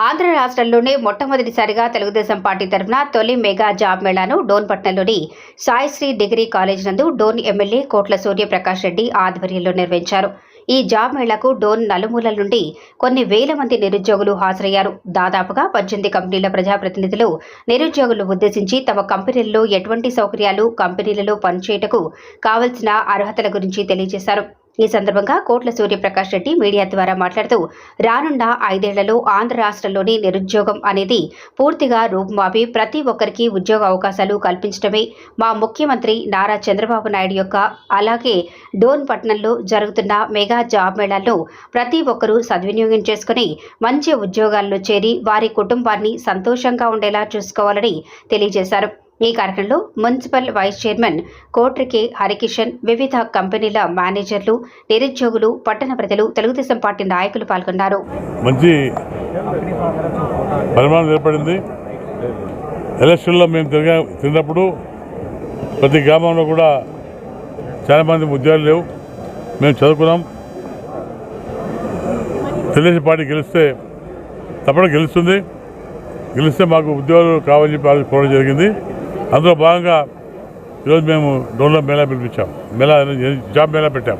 ఆంధ్ర రాష్ట్రంలోనే మొట్టమొదటిసారిగా తెలుగుదేశం పార్టీ తరఫున తొలి మెగా జాబ్ మేళాను డోన్పట్నంలోని సాయిశ్రీ డిగ్రీ కాలేజ్ నందు డోన్ ఎమ్మెల్యే కోట్ల సూర్యప్రకాష్ రెడ్డి ఆధ్వర్యంలో నిర్వహించారు. ఈ జాబ్ మేళాకు డోన్ నలుమూలల నుండి కొన్ని వేల మంది నిరుద్యోగులు హాజరయ్యారు. దాదాపుగా పద్దెనిమిది కంపెనీల ప్రజాప్రతినిధులు నిరుద్యోగులు ఉద్దేశించి తమ కంపెనీలలో ఎటువంటి సౌకర్యాలు కంపెనీలలో పనిచేయటకు కావలసిన అర్హతల గురించి తెలియజేశారు. ఈ సందర్భంగా కోట్ల సూర్యప్రకాష్ రెడ్డి మీడియా ద్వారా మాట్లాడుతూ రానున్న ఐదేళ్ళలో ఆంధ్ర రాష్ట్రంలోని నిరుద్యోగం అనేది పూర్తిగా రూపుమాపి ప్రతి ఒక్కరికి ఉద్యోగ అవకాశాలు కల్పించడమే. మా ముఖ్యమంత్రి నారా చంద్రబాబు నాయుడు యొక్క అలాగే డోన్ పట్టణంలో జరుగుతున్న మెగా జాబ్ మేళాల్లో ప్రతి ఒక్కరూ సద్వినియోగం చేసుకుని మంచి ఉద్యోగాల్లో చేరి వారి కుటుంబాన్ని సంతోషంగా ఉండేలా చూసుకోవాలని తెలియజేశారు. ఈ కార్యక్రమంలో municipal vice chairman Kotriki Harikishan వివిధ కంపెనీల మేనేజర్లు నిరుద్యోగులు పట్టణ ప్రజలు తెలుగుదేశం పార్టీ నాయకులు పాల్గొన్నారు. మంచి పరిమాణం ఏర్పడింది. ఎలక్షన్లో మేము తిరిగా తిరిగినప్పుడు ప్రతి గ్రామంలో కూడా చాలామంది ఉద్యోగాలు లేవు. మేము చదువుకున్నాం. తెలుగుదేశం పార్టీ గెలిస్తే తప్పకుండా గెలుస్తుంది. గెలిస్తే మాకు ఉద్యోగాలు కావాలని చెప్పి కోరడం జరిగింది. అందులో భాగంగా ఈరోజు మేము డోన్లో మేళా పిలిపించాం. మేళా జాబ్ మేళా పెట్టాం.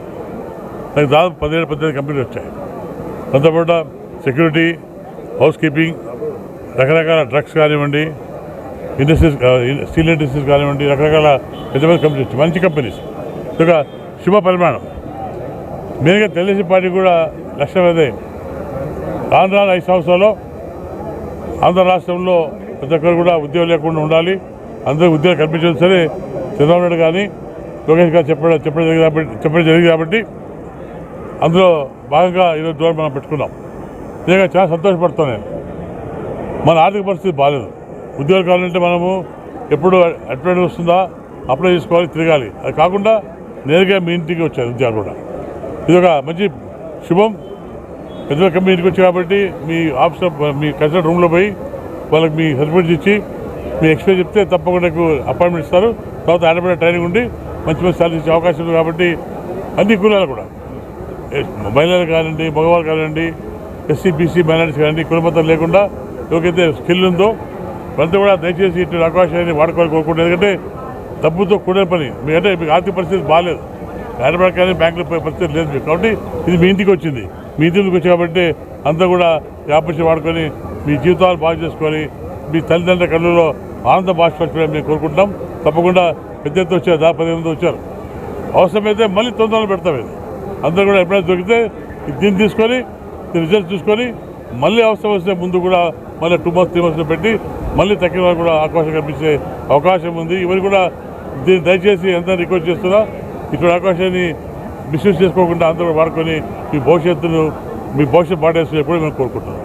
నాకు దాదాపు పదిహేడు పద్దెనిమిది కంపెనీలు వచ్చాయి. దాంతోపాటు సెక్యూరిటీ హౌస్ కీపింగ్ రకరకాల డ్రగ్స్ కానివ్వండి ఇండస్ట్రీస్ స్టీల్ ఇండస్ట్రీస్ కానివ్వండి రకరకాల పెద్ద పెద్ద కంపెనీస్ వచ్చాయి. మంచి కంపెనీస్. ఇక శుభ పరిమాణం. మెయిన్గా తెలుగుదేశం పార్టీ కూడా లక్ష్యం అదే రాను రాను ఐదు సంవత్సరాల్లో ఆంధ్ర రాష్ట్రంలో ప్రతి ఒక్కరు కూడా ఉద్యోగం లేకుండా ఉండాలి. అందరికీ ఉద్యోగం కల్పించడం సరే. చంద్రబాబు నాయుడు కానీ లోకేష్ గారు చెప్పడం చెప్పడం జరిగింది కాబట్టి చెప్పడం జరిగింది కాబట్టి అందులో భాగంగా ఈరోజు దూరం మనం పెట్టుకున్నాం. నిజంగా చాలా సంతోషపడతాను నేను. మన ఆర్థిక పరిస్థితి బాగాలేదు ఉద్యోగాలు కావాలంటే మనము ఎప్పుడు అడ్వర్టైజ్ వస్తుందా అప్లై చేసుకోవాలి తిరగాలి. అది కాకుండా నేరుగా మీ ఇంటికి వచ్చారు ఉద్యోగాలు కూడా. ఇది ఒక మంచి శుభం. పెద్ద కంపెనీ ఇంటికి వచ్చి కాబట్టి మీ ఆఫీస్ మీ కన్సల్ట్ రూమ్లో పోయి వాళ్ళకి మీ సర్టిఫికేట్స్ ఇచ్చి మీ ఎక్స్పీరియన్స్ చెప్తే తప్పకుండా మీకు అపాయింట్మెంట్ ఇస్తారు. తర్వాత ఆడబడే ట్రైనింగ్ ఉండి మంచి మంచి సాలరీ ఇచ్చే అవకాశం ఉంది కాబట్టి అన్ని కులాలు కూడా. మహిళలు కానివ్వండి మగవాళ్ళు కానివ్వండి ఎస్సీ బీసీ మైనార్టీస్ కానివ్వండి కులమతం లేకుండా ఎవరికైతే స్కిల్ ఉందో వాళ్ళంతా కూడా దయచేసి ఇటు అవకాశాన్ని వాడుకోవాలి కోరుకుంటుంది ఎందుకంటే డబ్బుతో కూడిన పని. మీ అంటే మీకు ఆర్థిక పరిస్థితి బాగాలేదు హైదరాబాద్ కానీ బ్యాంకులో పోయే పరిస్థితి లేదు మీకు. కాబట్టి ఇది మీ ఇంటికి వచ్చింది. మీ ఇంటికి వచ్చి కాబట్టి అంతా కూడా ఈ ఆపర్చునిటీ వాడుకొని మీ జీవితాలు బాగు చేసుకొని మీ తల్లిదండ్రుల కళ్ళలో ఆనంద బాష్పరచడం మేము కోరుకుంటాం తప్పకుండా పెద్ద ఎత్తున వచ్చారు దా పది మంది వచ్చారు. అవసరమైతే మళ్ళీ తొందరలో పెడతాం ఇది. అందరూ కూడా ఎప్పుడైనా దొరికితే దీన్ని తీసుకొని దీని రిజల్ట్ చూసుకొని మళ్ళీ అవసరం వస్తే ముందు కూడా మళ్ళీ టూ మంత్స్ త్రీ మంత్స్లో పెట్టి మళ్ళీ తగ్గిన వారు కూడా అవకాశం కల్పించే అవకాశం ఉంది. ఇవన్నీ కూడా దీన్ని దయచేసి ఎంత రిక్వెస్ట్ చేస్తున్నా. ఇటువంటి అవకాశాన్ని మిస్యూజ్ చేసుకోకుండా అందరూ వాడుకొని మీ భవిష్యత్తును మీ భవిష్యత్తు పాటేసి ఎప్పుడూ మేము కోరుకుంటున్నాం.